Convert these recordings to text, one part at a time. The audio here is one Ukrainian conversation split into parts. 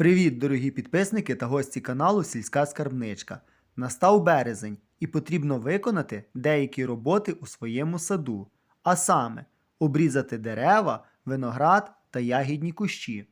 Привіт, дорогі підписники та гості каналу Сільська Скарбничка. Настав березень і потрібно виконати деякі роботи у своєму саду, а саме обрізати дерева, виноград та ягідні кущі.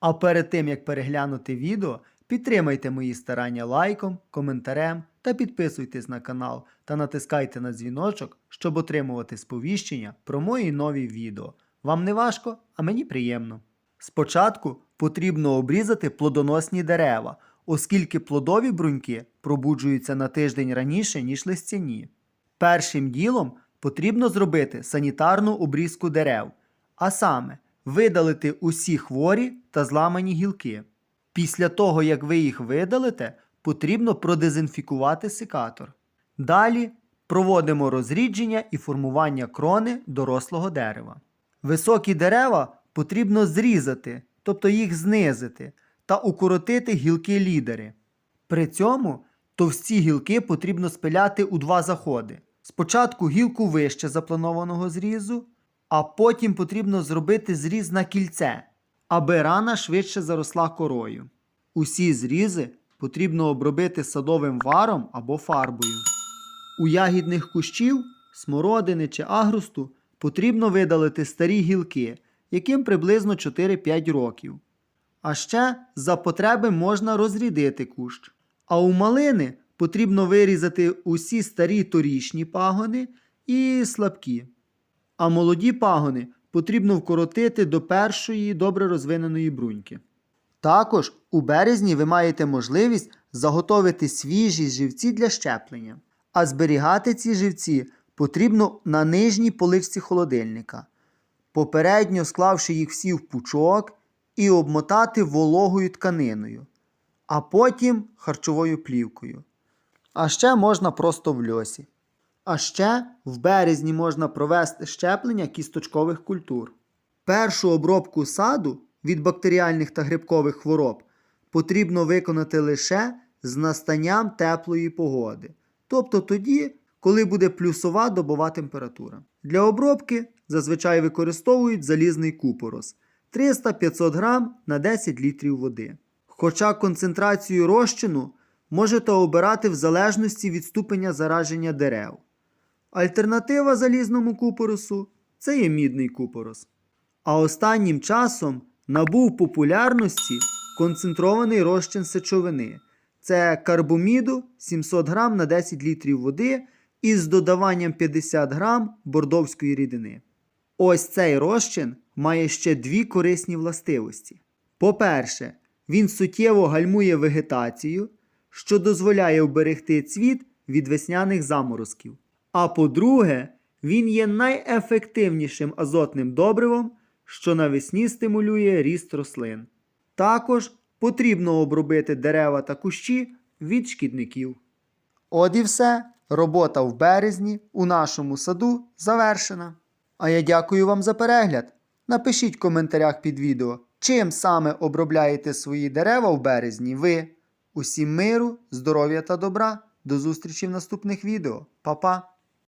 А перед тим як переглянути відео, підтримайте мої старання лайком, коментарем та підписуйтесь на канал та натискайте на дзвіночок, щоб отримувати сповіщення про мої нові відео. Вам не важко, а мені приємно. Спочатку потрібно обрізати плодоносні дерева, оскільки плодові бруньки пробуджуються на тиждень раніше, ніж листяні. Першим ділом потрібно зробити санітарну обрізку дерев, а саме видалити усі хворі та зламані гілки. Після того, як ви їх видалите, потрібно продезінфікувати секатор. Далі проводимо розрідження і формування крони дорослого дерева. Високі дерева потрібно зрізати, тобто їх знизити, та укоротити гілки-лідери. При цьому товсті гілки потрібно спиляти у два заходи. Спочатку гілку вище запланованого зрізу, а потім потрібно зробити зріз на кільце, аби рана швидше заросла корою. Усі зрізи потрібно обробити садовим варом або фарбою. У ягідних кущів, смородини чи агрусту потрібно видалити старі гілки, яким приблизно 4-5 років. А ще за потреби можна розрідити кущ. А у малини потрібно вирізати усі старі торічні пагони і слабкі. А молоді пагони потрібно вкоротити до першої добре розвиненої бруньки. Також у березні ви маєте можливість заготовити свіжі живці для щеплення, а зберігати ці живці потрібно на нижній поличці холодильника, попередньо склавши їх всі в пучок і обмотати вологою тканиною, а потім харчовою плівкою. А ще можна просто в льосі. А ще в березні можна провести щеплення кісточкових культур. Першу обробку саду від бактеріальних та грибкових хвороб потрібно виконати лише з настанням теплої погоди, тобто тоді, коли буде плюсова добова температура. Для обробки зазвичай використовують залізний купорос 300-500 грам на 10 літрів води. Хоча концентрацію розчину можете обирати в залежності від ступеня зараження дерев. Альтернатива залізному купоросу це є мідний купорос. А останнім часом набув популярності концентрований розчин сечовини. Це карбоміду 700 грам на 10 літрів води із додаванням 50 грам бордовської рідини. Ось цей розчин має ще дві корисні властивості. По-перше, він суттєво гальмує вегетацію, що дозволяє вберегти цвіт від весняних заморозків. А по-друге, він є найефективнішим азотним добривом, що навесні стимулює ріст рослин. Також потрібно обробити дерева та кущі від шкідників. От і все. Робота в березні у нашому саду завершена. А я дякую вам за перегляд. Напишіть в коментарях під відео, чим саме обробляєте свої дерева в березні ви. Усім миру, здоров'я та добра. До зустрічі в наступних відео. Па-па!